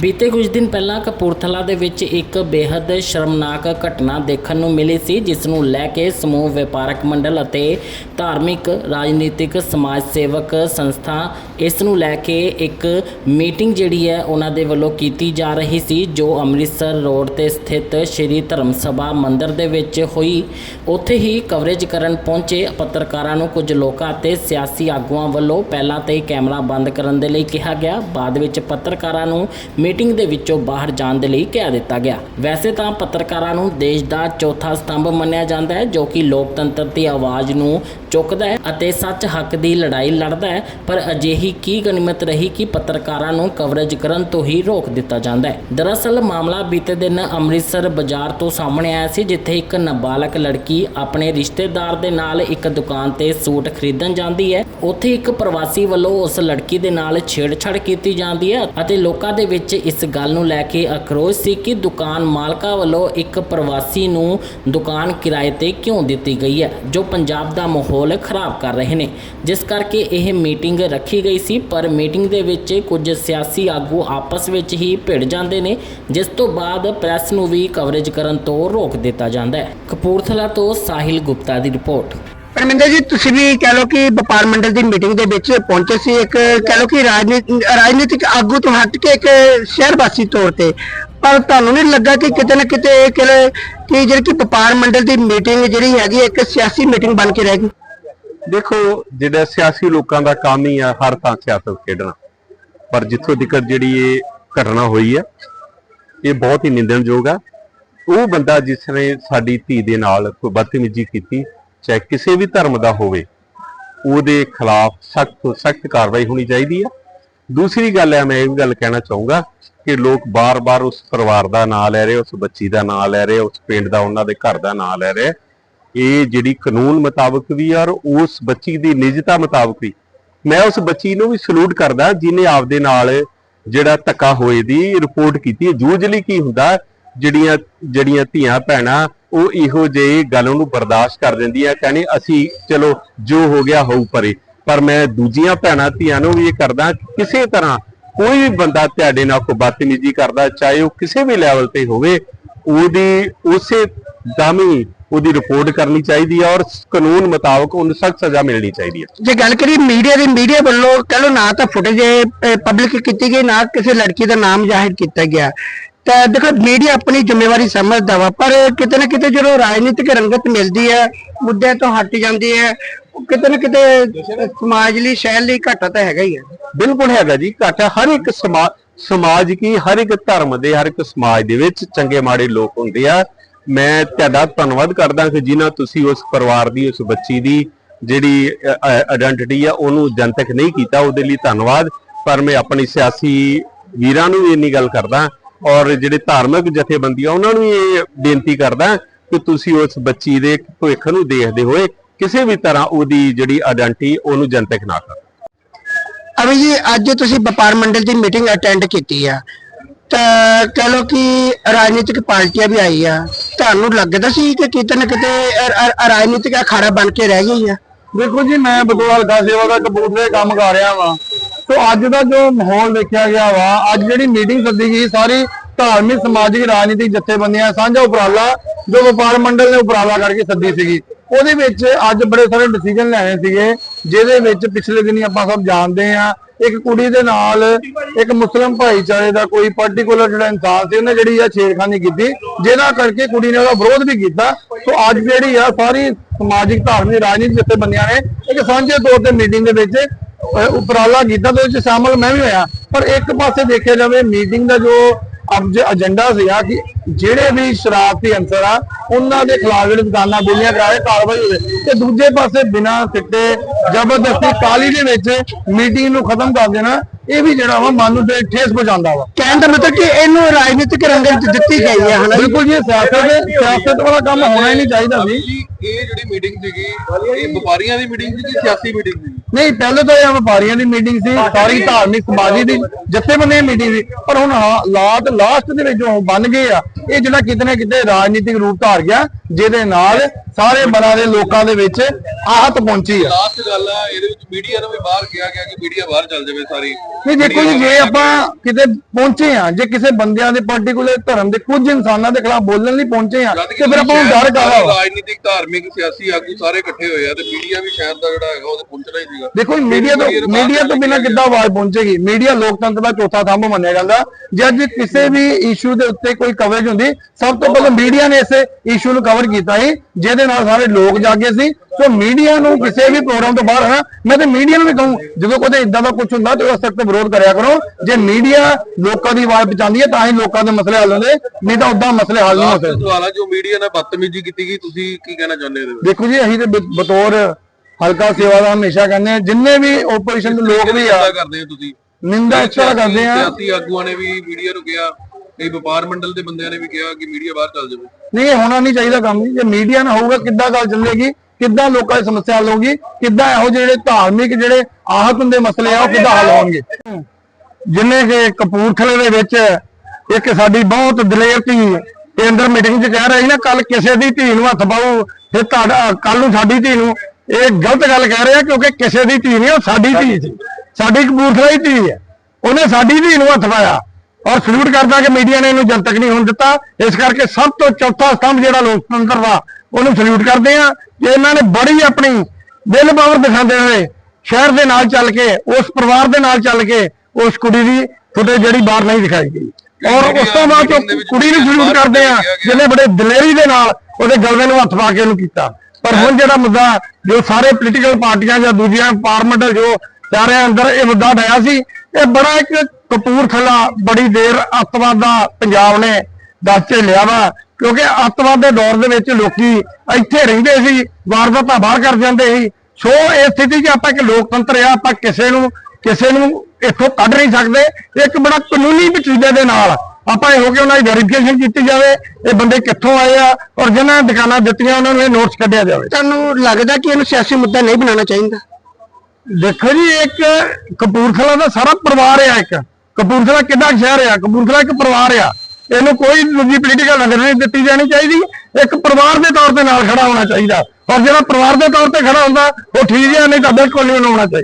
ਬੀਤੇ ਕੁਝ ਦਿਨ ਪਹਿਲਾਂ ਕਪੂਰਥਲਾ ਦੇ ਵਿੱਚ ਇੱਕ ਬੇहद ਸ਼ਰਮਨਾਕ ਘਟਨਾ ਦੇਖਣ ਨੂੰ ਮਿਲੀ ਸੀ, ਜਿਸ ਨੂੰ ਲੈ ਕੇ ਸਮੂਹ ਵਪਾਰਕ ਮੰਡਲ ਅਤੇ ਧਾਰਮਿਕ, ਰਾਜਨੀਤਿਕ, ਸਮਾਜ ਸੇਵਕ ਸੰਸਥਾ ਇਸ ਨੂੰ ਲੈ ਕੇ ਇੱਕ ਮੀਟਿੰਗ ਜਿਹੜੀ ਹੈ ਉਹਨਾਂ ਦੇ ਵੱਲੋਂ ਕੀਤੀ ਜਾ ਰਹੀ ਸੀ, ਜੋ ਅੰਮ੍ਰਿਤਸਰ ਰੋਡ ਤੇ ਸਥਿਤ ਸ਼੍ਰੀ ਧਰਮ ਸਭਾ ਮੰਦਿਰ ਦੇ ਵਿੱਚ ਹੋਈ। ਉੱਥੇ ਹੀ ਕਵਰੇਜ ਕਰਨ ਪਹੁੰਚੇ ਪੱਤਰਕਾਰਾਂ ਨੂੰ ਕੁਝ ਲੋਕਾਂ ਅਤੇ ਸਿਆਸੀ ਆਗੂਆਂ ਵੱਲੋਂ ਪਹਿਲਾਂ ਤੇ ਕੈਮਰਾ ਬੰਦ ਕਰਨ ਦੇ ਲਈ ਕਿਹਾ ਗਿਆ। ਬਾਅਦ ਵਿੱਚ ਪੱਤਰਕਾਰਾਂ ਨੂੰ ਮੀਟਿੰਗ ਦੇ ਵਿੱਚੋਂ ਬਾਹਰ ਜਾਣ ਦੇ ਲਈ ਕਹਿ ਦਿੱਤਾ ਗਿਆ। ਵੈਸੇ ਤਾਂ ਪੱਤਰਕਾਰਾਂ ਨੂੰ ਦੇਸ਼ ਦਾ ਚੌਥਾ ਸਤੰਭ ਮੰਨਿਆ ਜਾਂਦਾ ਹੈ, ਜੋ ਕਿ ਲੋਕਤੰਤਰ ਦੀ ਆਵਾਜ਼ ਨੂੰ ਚੁੱਕਦਾ ਹੈ ਅਤੇ ਸੱਚ ਹੱਕ ਦੀ ਲੜਾਈ ਲੜਦਾ ਹੈ, ਪਰ ਅਜਿਹੀ ਕੀ ਗਣਿਮਤ ਰਹੀ ਕਿ ਪੱਤਰਕਾਰਾਂ ਨੂੰ ਕਵਰੇਜ ਕਰਨ ਤੋਂ ਹੀ ਰੋਕ ਦਿੱਤਾ ਜਾਂਦਾ ਹੈ। ਦਰਅਸਲ, ਮਾਮਲਾ ਬੀਤੇ ਦਿਨ ਅੰਮ੍ਰਿਤਸਰ ਬਾਜ਼ਾਰ ਤੋਂ ਸਾਹਮਣੇ ਆਇਆ ਸੀ, ਜਿੱਥੇ ਇੱਕ ਨਾਬਾਲਗ ਲੜਕੀ ਆਪਣੇ ਰਿਸ਼ਤੇਦਾਰ ਦੇ ਨਾਲ ਇੱਕ ਦੁਕਾਨ ਤੇ ਸੂਟ ਖਰੀਦਣ ਜਾਂਦੀ ਹੈ। ਉੱਥੇ ਇੱਕ ਪ੍ਰਵਾਸੀ ਵੱਲੋਂ ਉਸ ਲੜਕੀ ਦੇ ਨਾਲ ਛੇੜਛਾੜ ਕੀਤੀ ਜਾਂਦੀ ਹੈ ਅਤੇ ਲੋਕਾਂ ਦੇ ਵਿੱਚ ਇਸ ਗੱਲ ਨੂੰ ਲੈ ਕੇ ਅਕਰੋਸ਼ ਸੀ ਕਿ ਦੁਕਾਨ ਮਾਲਕਾ ਵੱਲੋਂ ਇੱਕ ਪ੍ਰਵਾਸੀ ਨੂੰ ਦੁਕਾਨ ਕਿਰਾਏ ਤੇ ਕਿਉਂ ਦਿੱਤੀ ਗਈ ਹੈ, ਜੋ ਪੰਜਾਬ ਦਾ ਮਾਹੌਲ ਖਰਾਬ ਕਰ ਰਹੇ ਨੇ। ਜਿਸ ਕਰਕੇ ਇਹ ਮੀਟਿੰਗ ਰੱਖੀ ਗਈ ਸੀ, ਪਰ ਮੀਟਿੰਗ ਦੇ ਵਿੱਚ ਕੁਝ ਸਿਆਸੀ ਆਗੂ ਆਪਸ ਵਿੱਚ ਹੀ ਭਿੜ ਜਾਂਦੇ ਨੇ, ਜਿਸ ਤੋਂ ਬਾਅਦ ਪ੍ਰੈਸ ਨੂੰ ਵੀ ਕਵਰੇਜ ਕਰਨ ਤੋਂ ਰੋਕ ਦਿੱਤਾ ਜਾਂਦਾ ਹੈ। ਕਪੂਰਥਲਾ ਤੋਂ ਸਾਹਿਲ ਗੁਪਤਾ ਦੀ ਰਿਪੋਰਟ। ਪਰਮਿੰਦਰ ਜੀ, ਤੁਸੀਂ ਵੀ ਕਹਿ ਲਓ ਕਿ ਵਪਾਰ ਮੰਡਲ ਦੀ ਮੀਟਿੰਗ ਦੇ ਵਿੱਚ ਪਹੁੰਚੇ ਸੀ, ਇੱਕ ਕਹਿ ਲਓ ਕਿ ਰਾਜਨੀਤਿਕ ਰਾਜਨੀਤਿਕ ਆਗੂ ਤੋਂ ਹਟ ਕੇ ਇੱਕ ਸ਼ਹਿਰ ਵਾਸੀ ਤੌਰ ਤੇ। ਪਰ ਤੁਹਾਨੂੰ ਨਹੀਂ ਲੱਗਾ ਕਿ ਕਿਤੇ ਨਾ ਕਿਤੇ ਇਹ ਕਿ ਜਿਹੜੀ ਕਿ ਵਪਾਰ ਮੰਡਲ ਦੀ ਮੀਟਿੰਗ ਜਿਹੜੀ ਹੈਗੀ, ਇੱਕ ਸਿਆਸੀ ਮੀਟਿੰਗ ਬਣ ਕੇ ਰਹਿ ਗਈ? ਦੇਖੋ, ਜਿਹੜਾ ਸਿਆਸੀ ਲੋਕਾਂ ਦਾ ਕੰਮ ਹੀ ਆ, ਹਰ ਥਾਂ ਸਿਆਸਤ ਖੇਡਣਾ। ਪਰ ਜਿੱਥੋਂ ਤੱਕ ਜਿਹੜੀ ਇਹ ਘਟਨਾ ਹੋਈ ਹੈ ਇਹ ਬਹੁਤ ਹੀ ਨਿੰਦਣਯੋਗ ਆ। ਉਹ ਬੰਦਾ ਜਿਸ ਨੇ ਸਾਡੀ ਧੀ ਦੇ ਨਾਲ ਕੋਈ ਬਦਤਮੀਜ਼ੀ ਕੀਤੀ, ਚਾਹੇ ਕਿਸੇ ਵੀ ਧਰਮ ਦਾ ਹੋਵੇ, ਉਹਦੇ ਖਿਲਾਫ ਸਖਤ ਤੋਂ ਸਖਤ ਕਾਰਵਾਈ ਹੋਣੀ ਚਾਹੀਦੀ ਆ। ਦੂਸਰੀ ਗੱਲ ਹੈ ਮੈਂ ਇਹ ਵੀ ਗੱਲ ਕਹਿਣਾ ਚਾਹੂੰਗਾ ਕਿ ਲੋਕ ਬਾਰ-ਬਾਰ ਉਸ ਪਰਿਵਾਰ ਦਾ ਨਾਂ ਲੈ ਰਹੇ, ਉਸ ਬੱਚੀ ਦਾ ਨਾਂ ਲੈ ਰਹੇ, ਉਸ ਪਿੰਡ ਦਾ, ਉਹਨਾਂ ਦੇ ਘਰ ਦਾ ਨਾਂ ਲੈ ਰਹੇ। ਇਹ ਜਿਹੜੀ ਕਾਨੂੰਨ ਮੁਤਾਬਕ ਵੀ ਔਰ ਉਸ ਬੱਚੀ ਦੀ ਨਿਜਤਾ ਮੁਤਾਬਕ ਵੀ। ਮੈਂ ਉਸ ਬੱਚੀ ਨੂੰ ਵੀ ਸਲੂਟ ਕਰਦਾ, ਜਿਹਨੇ ਆਪਦੇ ਨਾਲ ਜਿਹੜਾ ਧੱਕਾ ਹੋਏ ਦੀ ਰਿਪੋਰਟ ਕੀਤੀ। ਹੈ ਯੂਜੂਅਲੀ ਕੀ ਹੁੰਦਾ, ਜਿਹੜੀਆਂ ਜਿਹੜੀਆਂ ਧੀਆਂ ਭੈਣਾਂ, ਉਹ ਇਹੋ ਜਿਹੀ ਗੱਲ ਨੂੰ ਬਰਦਾਸ਼ਤ ਕਰ ਦਿੰਦੀਆਂ, ਕਹਿੰਦੇ ਅਸੀਂ ਚਲੋ ਜੋ ਹੋ ਗਿਆ ਹੋਊ ਪਰੇ। ਪਰ ਮੈਂ ਦੂਜੀਆਂ ਭੈਣਾਂ, ਧੀਆਂ ਨੂੰ ਵੀ ਇਹ ਕਰਦਾ, ਕਿਸੇ ਤਰ੍ਹਾਂ ਕੋਈ ਵੀ ਬੰਦਾ ਤੁਹਾਡੇ ਨਾਲ ਕੋਈ ਬਦਤਮੀਜ਼ੀ ਕਰਦਾ, ਚਾਹੇ ਉਹ ਕਿਸੇ ਵੀ ਲੈਵਲ ਤੇ ਹੋਵੇ, ਉਹਦੀ ਉਸੇ ਦਮ ਹੀ ਉਹਦੀ ਰਿਪੋਰਟ ਕਰਨੀ ਚਾਹੀਦੀ ਹੈ ਔਰ ਕਾਨੂੰਨ ਮੁਤਾਬਕ ਉਹਨੂੰ ਸਖਤ ਸਜ਼ਾ ਮਿਲਣੀ ਚਾਹੀਦੀ ਹੈ ਜੇ ਗੱਲ ਕਰੀ ਮੀਡੀਆ ਦੀ ਮੀਡੀਆ ਵੱਲੋਂ ਕਹਿ ਨਾ ਤਾਂ ਫੁਟੇਜ ਪਬਲਿਕ ਕੀਤੀ ਗਈ ਨਾ ਕਿਸੇ ਲੜਕੀ ਦਾ ਨਾਮ ਜ਼ਾਹਿਰ ਕੀਤਾ ਗਿਆ। ਤਾਂ ਦੇਖੋ ਮੀਡੀਆ ਆਪਣੀ ਜ਼ਿੰਮੇਵਾਰੀ ਸਮਝਦਾ ਵਾ ਪਰ ਕਿਤੇ ਨਾ ਕਿਤੇ ਜਦੋਂ ਰਾਜਨੀਤਿਕ ਰੰਗਤ ਮਿਲਦੀ ਹੈ ਮੁੱਦੇ ਤੋਂ ਹਟ ਜਾਂਦੀ ਹੈ ਕਿਤੇ ਨਾ ਕਿਤੇ ਸਮਾਜ ਲਈ ਸ਼ਹਿਰ ਲਈ ਘਾਟਾ ਤਾਂ ਹੈਗਾ ਹੀ ਹੈ ਬਿਲਕੁਲ ਹੈਗਾ ਜੀ ਘਾਟਾ ਹਰ ਇੱਕ ਸਮਾ- ਸਮਾਜ ਕੀ ਹਰ ਇੱਕ ਧਰਮ ਦੇ ਹਰ ਇੱਕ ਸਮਾਜ ਦੇ ਵਿੱਚ ਚੰਗੇ ਮਾੜੇ ਲੋਕ ਹੁੰਦੇ ਆ। ਮੈਂ ਤੁਹਾਡਾ ਧੰਨਵਾਦ ਕਰਦਾ ਕਿ ਜਿਨ੍ਹਾਂ ਤੁਸੀਂ ਉਸ ਪਰਿਵਾਰ ਦੀ, ਉਸ ਬੱਚੀ ਦੀ ਜਿਹੜੀ ਆਇਡੈਂਟੀਟੀ ਆ, ਉਹਨੂੰ ਜਨਤਕ ਨਹੀਂ ਕੀਤਾ, ਉਹਦੇ ਲਈ ਧੰਨਵਾਦ। ਪਰ ਮੈਂ ਆਪਣੀ ਸਿਆਸੀ ਵੀਰਾਂ ਨੂੰ ਵੀ ਇੰਨੀ ਗੱਲ ਕਰਦਾ ਔਰ ਜਿਹੜੇ ਧਾਰਮਿਕ ਜਥੇਬੰਦੀਆਂ, ਉਹਨਾਂ ਨੂੰ ਇਹ ਬੇਨਤੀ ਕਰਦਾ ਕਿ ਤੁਸੀਂ ਉਸ ਬੱਚੀ ਦੇ ਭਵਿੱਖ ਨੂੰ ਦੇਖਦੇ ਹੋਏ ਕਿਸੇ ਵੀ ਤਰ੍ਹਾਂ ਉਹਦੀ ਜਿਹੜੀ ਆਇਡੈਂਟੀ ਉਹਨੂੰ ਜਨਤਕ ਨਾ ਕਰੋ। ਅਭੀ ਜੀ, ਅੱਜ ਤੁਸੀਂ ਵਪਾਰ ਮੰਡਲ ਦੀ ਮੀਟਿੰਗ ਅਟੈਂਡ ਕੀਤੀ ਆ। ਤਾਂ ਕਹ ਲਓ ਕਿ ਰਾਜਨੀਤਿਕ ਪਾਰਟੀਆਂ ਵੀ ਆਈ ਆ ਤੁਹਾਨੂੰ ਲੱਗਦਾ ਸੀ ਕਿ ਕਿਤੇ ਨਾ ਕਿਤੇ ਅ- ਅ- ਰਾਜਨੀਤਿਕ ਅਖਾੜਾ ਬਣ ਕੇ ਰਹਿ ਗਈ ਆ? ਦੇਖੋ ਜੀ, ਮੈਂ ਬਤੌਰ ਹਲਕਾ ਸੇਵਾ ਦਾ ਕਪੂਰਥਲੇ ਕੰਮ ਕਰ ਰਿਹਾ ਵਾਂ। ਸੋ ਅੱਜ ਦਾ ਜੋ ਮਾਹੌਲ ਦੇਖਿਆ ਗਿਆ ਵਾ, ਅੱਜ ਜਿਹੜੀ ਮੀਟਿੰਗ ਸੱਦੀ ਗਈ, ਸਾਰੀ ਧਾਰਮਿਕ, ਸਮਾਜਿਕ, ਰਾਜਨੀਤਿਕ ਜਥੇਬੰਦੀਆਂ, ਸਾਂਝਾ ਉਪਰਾਲਾ, ਜੋ ਵਪਾਰ ਮੰਡਲ ਨੇ ਉਪਰਾਲਾ ਕਰਕੇ ਸੱਦੀ ਸੀਗੀ। ਉਹਦੇ ਵਿੱਚ ਅੱਜ ਬੜੇ ਸਾਰੇ ਡਿਸੀਜਨ ਲੈਣੇ ਸੀਗੇ, ਜਿਹਦੇ ਵਿੱਚ ਪਿਛਲੇ ਦਿਨੀ ਆਪਾਂ ਸਭ ਜਾਣਦੇ ਆ ਇੱਕ ਕੁੜੀ ਦੇ ਨਾਲ ਇੱਕ ਮੁਸਲਮ ਭਾਈਚਾਰੇ ਦਾ ਕੋਈ ਪਾਰਟਿਕੂਲਰ ਜਿਹੜਾ ਇਨਸਾਨ ਸੀ ਉਹਨੇ ਜਿਹੜੀ ਆ ਛੇੜਖਾਨੀ ਕੀਤੀ ਜਿਹਨਾਂ ਕਰਕੇ ਕੁੜੀ ਨੇ ਉਹਦਾ ਵਿਰੋਧ ਵੀ ਕੀਤਾ। ਸੋ ਅੱਜ ਜਿਹੜੀ ਆ ਸਾਰੀ ਸਮਾਜਿਕ ਧਾਰਮਿਕ ਰਾਜਨੀਤਿਕ ਜਥੇਬੰਦੀਆਂ ਨੇ ਇੱਕ ਸਾਂਝੇ ਤੌਰ ਤੇ ਮੀਟਿੰਗ ਦੇ ਵਿੱਚ ਉਪਰਾਲਾ ਕੀਤਾ ਤੇ ਉਹ ਵਿੱਚ ਸ਼ਾਮਲ ਮੈਂ ਵੀ ਹੋਇਆ। ਪਰ ਇੱਕ ਪਾਸੇ ਦੇਖਿਆ ਜਾਵੇ ਮੀਟਿੰਗ ਦਾ ਜੋ ਏਜੰਡਾ ਸੀਗਾ ਕਿ ਜਿਹੜੇ ਵੀ ਸ਼ਰਾਰਤੀ ਅੰਸਰ ਆ ਉਹਨਾਂ ਦੇ ਖਿਲਾਫ ਜਿਹੜੇ ਦੁਕਾਨਾਂ ਬੋਲੀਆਂ ਕਰਾਏ ਕਾਰਵਾਈ ਹੋਵੇ। ਤੇ ਦੂਜੇ ਪਾਸੇ ਬਿਨਾਂ ਸਿੱਟੇ ਜ਼ਬਰਦਸਤੀ ਕਾਲੀ ਦੇ ਵਿੱਚ ਮੀਟਿੰਗ ਨੂੰ ਖਤਮ ਕਰ ਦੇਣਾ ਇਹ ਵੀ ਜਿਹੜਾ ਵਾ ਮਨ ਨੂੰ ਤੇ ਠੇਸ ਪਹੁੰਚਾਉਂਦਾ ਵਾ। ਕਹਿਣ ਦਾ ਮਤਲਬ ਕਿ ਇਹਨੂੰ ਰਾਜਨੀਤਿਕ ਰੰਗਤ ਦਿੱਤੀ ਗਈ ਹੈ ਹਨਾ? ਬਿਲਕੁਲ ਜੀ ਇਹ ਸਿਆਸਤ ਸਿਆਸਤ ਵਾਲਾ ਕੰਮ ਹੋਣਾ ਹੀ ਨਹੀਂ ਚਾਹੀਦਾ ਸੀ। ਜੀ ਇਹ ਜਿਹੜੀ ਮੀਟਿੰਗ ਸੀਗੀ ਇਹ ਵਪਾਰੀਆਂ ਦੀ ਮੀਟਿੰਗ ਸੀ ਕਿ ਸਿਆਸੀ ਮੀਟਿੰਗ ਸੀ? ਨਹੀਂ ਪਹਿਲੇ ਤਾਂ ਇਹ ਵਪਾਰੀਆਂ ਦੀ ਮੀਟਿੰਗ ਸੀ ਸਾਰੀ ਧਾਰਮਿਕ ਸਮਾਜੀ ਦੀ ਜਥੇਬੰਦੀਆਂ ਦੀ ਮੀਟਿੰਗ ਸੀ ਪਰ ਹੁਣ ਹਾਲਾਤ ਲਾਸਟ ਦੇ ਵਿੱਚ ਜੋ ਬਣ ਗਏ ਆ। ਇਹ ਜਿਹੜਾ ਕਿਤੇ ਨਾ ਕਿਤੇ ਰਾਜਨੀਤਿਕ ਰੂਪ ਧਾਰ ਗਿਆ ਜਿਹਦੇ ਨਾਲ ਸਾਰੇ ਬਰਾਂ ਦੇ ਲੋਕਾਂ ਦੇ ਵਿੱਚ ਆਹਤ ਪਹੁੰਚੀ ਆ। ਲਾਸਟ ਗੱਲ ਆ ਇਹਦੇ ਵਿੱਚ ਮੀਡੀਆ ਨੂੰ ਵੀ ਬਾਹਰ ਕਿਹਾ ਗਿਆ ਕਿ ਮੀਡੀਆ ਬਾਹਰ ਚੱਲ ਜਾਵੇ ਸਾਰੀ। ਨਹੀਂ ਦੇਖੋ ਜੀ ਜੇ ਆਪਾਂ ਕਿਤੇ ਪਹੁੰਚੇ ਆ ਜੇ ਕਿਸੇ ਬੰਦਿਆਂ ਦੇ ਪਾਰਟਿਕੂਲਰ ਧਰਮ ਦੇ ਕੁਝ ਇਨਸਾਨਾਂ ਦੇ ਖਿਲਾਫ ਬੋਲਣ ਲਈ ਪਹੁੰਚੇ ਆ ਤੇ ਫਿਰ ਆਪਾਂ ਨੂੰ ਡਰ ਕਾਹਦਾ? ਰਾਜਨੀਤਿਕ ਧਾਰਮਿਕ ਸਿਆਸੀ ਆਗੂ ਸਾਰੇ ਇਕੱਠੇ ਹੋਏ ਆ ਤੇ ਮੀਡੀਆ ਵੀ ਸ਼ਹਿਰ ਦਾ ਜਿਹੜਾ ਹੈਗਾ ਉਹਦੇ ਪਹੁੰਚਣਾ ਹੀ ਸੀਗਾ ਦੇਖੋ ਮੀਡੀਆ ਤੋਂ ਮੀਡੀਆ ਨੂੰ ਤੋਂ ਬਿਨਾਂ ਕਿੱਦਾਂ ਆਵਾਜ਼ ਪਹੁੰਚੇਗੀ? ਮੀਡੀਆ ਲੋਕਤੰਤਰ ਦਾ ਚੌਥਾ ਥੰਬ ਮੰਨਿਆ ਜਾਂਦਾ। ਜੇ ਅੱਜ ਕਿਸੇ ਵੀ ਇਸ਼ੂ ਦੇ ਉੱਤੇ ਕੋਈ ਕਵਰੇਜ ਹੁੰਦੀ ਸਭ ਤੋਂ ਪਹਿਲਾਂ ਮੀਡੀਆ ਨੇ ਇਸ ਇਸ਼ੂ ਨੂੰ ਕਵਰ ਕੀਤਾ ਸੀ ਜਿਹਦੇ ਨਾਲ ਸਾਰੇ ਲੋਕ ਜਾਗੇ ਸੀ। ਸੋ ਮੀਡੀਆ ਨੂੰ ਕਿਸੇ ਵੀ ਪ੍ਰੋਗਰਾਮ ਤੋਂ ਬਾਹਰ ਹਨਾ ਮੈਂ ਤੇ ਮੀਡੀਆ ਨੂੰ ਵੀ ਕਹੂੰ ਜਦੋਂ ਕੋਈ ਇਦਾਂ ਦਾ ਕੁਝ ਹੁੰਦਾ ਤੇ ਉਸ ਸਖਤ ਵਿਰੋਧ ਕਰਿਆ ਕਰੋ। ਜੇ ਮੀਡੀਆ ਲੋਕਾਂ ਦੀ ਆਵਾਜ਼ ਪਹੁੰਚਾਉਂਦੀ ਹੈ ਤਾਂ ਹੀ ਲੋਕਾਂ ਦੇ ਮਸਲੇ ਹੱਲ ਹੁੰਦੇ ਨਹੀਂ ਤਾਂ ਉਦਾਂ ਮਸਲੇ ਹੱਲ ਨਹੀਂ ਹੋ ਸਕਦੇ। ਸਵਾਲ ਆ ਜੋ ਮੀਡੀਆ ਨਾਲ ਬਦਤਮੀਜ਼ੀ ਕੀਤੀ ਗਈ ਤੁਸੀਂ ਕੀ ਕਹਿਣਾ ਚਾਹੁੰਦੇ ਹੋ ਦੇਖੋ ਜੀ ਅਸੀਂ ਤੇ ਬਤੌਰ ਹਲਕਾ ਸੇਵਾ ਦਾ ਹਮੇਸ਼ਾ ਕਹਿੰਦੇ ਆ ਜਿੰਨੇ ਵੀ ਆਪੋਜੀਸ਼ਨ ਦੇ ਲੋਕ ਵੀ ਆ ਕਿੱਦਾਂ ਕਰਦੇ ਹੋ ਤੁਸੀਂ? ਨਿੰਦਾ ਇਸ ਤਰ੍ਹਾਂ ਕਰਦੇ ਆ। ਸਿਆਸੀ ਆਗੂਆਂ ਨੇ ਵੀ ਮੀਡੀਆ ਨੂੰ ਕਿਹਾ ਕਈ ਵਪਾਰ ਮੰਡਲ ਦੇ ਬੰਦਿਆਂ ਨੇ ਵੀ ਕਿਹਾ ਕਿ ਮੀਡੀਆ ਬਾਹਰ ਚੱਲ ਜਾਵੇ। ਨਹੀਂ ਇਹ ਹੋਣਾ ਨਹੀਂ ਚਾਹੀਦਾ ਕੰਮ ਜੀ ਮੀਡੀਆ ਨਾ ਹੋਊਗਾ ਕਿੱਦਾਂ ਗੱਲ ਚੱਲੇਗੀ ਕਿੱਦਾਂ ਲੋਕਾਂ ਦੀ ਸਮੱਸਿਆ ਹੱਲ ਹੋਊਗੀ ਕਿੱਦਾਂ ਇਹੋ ਜਿਹੇ ਜਿਹੜੇ ਧਾਰਮਿਕ ਜਿਹੜੇ ਆਹਤ ਹੁੰਦੇ ਮਸਲੇ ਆ ਉਹ ਕਿੱਦਾਂ ਹੱਲ ਹੋਣਗੇ? ਜਿੰਨੇ ਕਿ ਕਪੂਰਥਲੇ ਦੇ ਵਿੱਚ ਇੱਕ ਸਾਡੀ ਬਹੁਤ ਦਲੇਰ ਧੀ ਕੇਂਦਰ ਮੀਟਿੰਗ 'ਚ ਕਹਿ ਰਹੀ ਨਾ ਕੱਲ ਕਿਸੇ ਦੀ ਧੀ ਨੂੰ ਹੱਥ ਪਾਉ ਫਿਰ ਤੁਹਾਡਾ ਕੱਲ ਨੂੰ ਸਾਡੀ ਧੀ ਨੂੰ ਇਹ ਗਲਤ ਗੱਲ ਕਹਿ ਰਹੇ ਕਿਉਂਕਿ ਕਿਸੇ ਦੀ ਧੀ ਨਹੀਂ ਉਹ ਸਾਡੀ ਧੀ ਸੀ। ਸਾਡੀ ਕਪੂਰਥਲਾ ਦੀ ਧੀ ਹੈ। ਉਹਨੇ ਸਾਡੀ ਧੀ ਨੂੰ ਹੱਥ ਪਾਇਆ ਔਰ ਸਲੂਟ ਕਰਦਾ ਕਿ ਮੀਡੀਆ ਨੇ ਇਹਨੂੰ ਜਨਤਕ ਨਹੀਂ ਹੋਣ ਦਿੱਤਾ। ਇਸ ਕਰਕੇ ਸਭ ਤੋਂ ਚੌਥਾ ਸਤੰਭ ਜਿਹੜਾ ਲੋਕਤੰਤਰ ਦਾ ਉਹਨੂੰ ਸਲੂਟ ਕਰਦੇ ਆ ਕਿ ਇਹਨਾਂ ਨੇ ਬੜੀ ਆਪਣੀ ਦਿਲ ਪਾਵਰ ਦਿਖਾਉਂਦੇ ਹੋਏ ਸ਼ਹਿਰ ਦੇ ਨਾਲ ਚੱਲ ਕੇ ਉਸ ਪਰਿਵਾਰ ਦੇ ਨਾਲ ਚੱਲ ਕੇ ਉਸ ਕੁੜੀ ਦੀ ਫੁਟੇਜ ਜਿਹੜੀ ਬਾਹਰ ਨਹੀਂ ਦਿਖਾਈ ਗਈ। ਔਰ ਉਸ ਤੋਂ ਬਾਅਦ ਕੁੜੀ ਨੂੰ ਸਲੂਟ ਕਰਦੇ ਆ ਜਿਹਨੇ ਬੜੇ ਦਲੇਰੀ ਦੇ ਨਾਲ ਉਹਦੇ ਗਲਵੇ ਨੂੰ ਹੱਥ ਪਾ ਕੇ ਉਹਨੂੰ ਕੀਤਾ। ਪਰ ਹੁਣ ਜਿਹੜਾ ਮੁੱਦਾ ਜੋ ਸਾਰੇ ਪੋਲੀਟੀਕਲ ਪਾਰਟੀਆਂ ਜਾਂ ਦੂਜੀਆਂ ਪਾਰਲੀਮੈਂਟ ਜੋ ਚਾਰਿਆਂ ਅੰਦਰ, ਇਹ ਮੁੱਦਾ ਡਾਇਆ ਸੀ। ਇਹ ਬੜਾ ਇੱਕ ਕਪੂਰਥਲਾ, ਬੜੀ ਦੇਰ ਅੱਤਵਾਦ ਦਾ ਪੰਜਾਬ ਨੇ ਦੱਸ ਕੇ ਲਿਆ ਵਾ। ਕਿਉਂਕਿ ਅੱਤਵਾਦ ਦੇ ਦੌਰ ਦੇ ਵਿੱਚ ਲੋਕੀ ਇੱਥੇ ਰਹਿੰਦੇ ਸੀ, ਵਾਰਦਾਤਾਂ ਬਾਹਰ ਕਰ ਜਾਂਦੇ ਸੀ। ਸੋ ਇਹ ਸਥਿਤੀ 'ਚ ਆਪਾਂ ਇੱਕ ਲੋਕਤੰਤਰ ਆ, ਆਪਾਂ ਕਿਸੇ ਨੂੰ ਕਿਸੇ ਨੂੰ ਇੱਥੋਂ ਕੱਢ ਨਹੀਂ ਸਕਦੇ। ਇੱਕ ਬੜਾ ਕਾਨੂੰਨੀ ਵਸੀਲੇ ਦੇ ਨਾਲ ਆਪਾਂ ਇਹ ਹੋ ਕੇ ਉਹਨਾਂ ਦੀ ਵੈਰੀਫਿਕੇਸ਼ਨ ਕੀਤੀ ਜਾਵੇ ਇਹ ਬੰਦੇ ਕਿੱਥੋਂ ਆਏ ਆ ਔਰ ਜਿਨ੍ਹਾਂ ਨੇ ਦੁਕਾਨਾਂ ਦਿੱਤੀਆਂ ਉਹਨਾਂ ਨੂੰ ਇਹ ਨੋਟਿਸ ਕੱਢਿਆ ਜਾਵੇ। ਤੁਹਾਨੂੰ ਲੱਗਦਾ ਕਿ ਇਹਨੂੰ ਸਿਆਸੀ ਮੁੱਦਾ ਨਹੀਂ ਬਣਾਉਣਾ ਚਾਹੀਦਾ? ਦੇਖੋ ਜੀ ਇੱਕ ਕਪੂਰਥਲਾ ਦਾ ਸਾਰਾ ਪਰਿਵਾਰ ਆ ਇੱਕ। ਕਪੂਰਥਲਾ ਕਿੱਡਾ ਸ਼ਹਿਰ ਆ? ਕਪੂਰਥਲਾ ਇੱਕ ਪਰਿਵਾਰ ਆ। ਇਹਨੂੰ ਕੋਈ ਦੂਜੀ ਪੋਲੀਟੀਕਲ ਨਜ਼ਰ ਨਹੀਂ ਦਿੱਤੀ ਜਾਣੀ ਚਾਹੀਦੀ। ਇੱਕ ਪਰਿਵਾਰ ਦੇ ਤੌਰ ਤੇ ਨਾਲ ਖੜਾ ਹੋਣਾ ਚਾਹੀਦਾ। ਔਰ ਜਿਹੜਾ ਪਰਿਵਾਰ ਦੇ ਤੌਰ ਤੇ ਖੜਾ ਹੁੰਦਾ ਉਹ ਠੀਕ ਹੈ ਨਹੀਂ ਤਾਂ ਬਿਲਕੁਲ ਨਹੀਂ ਹੋਣਾ ਚਾਹੀਦਾ।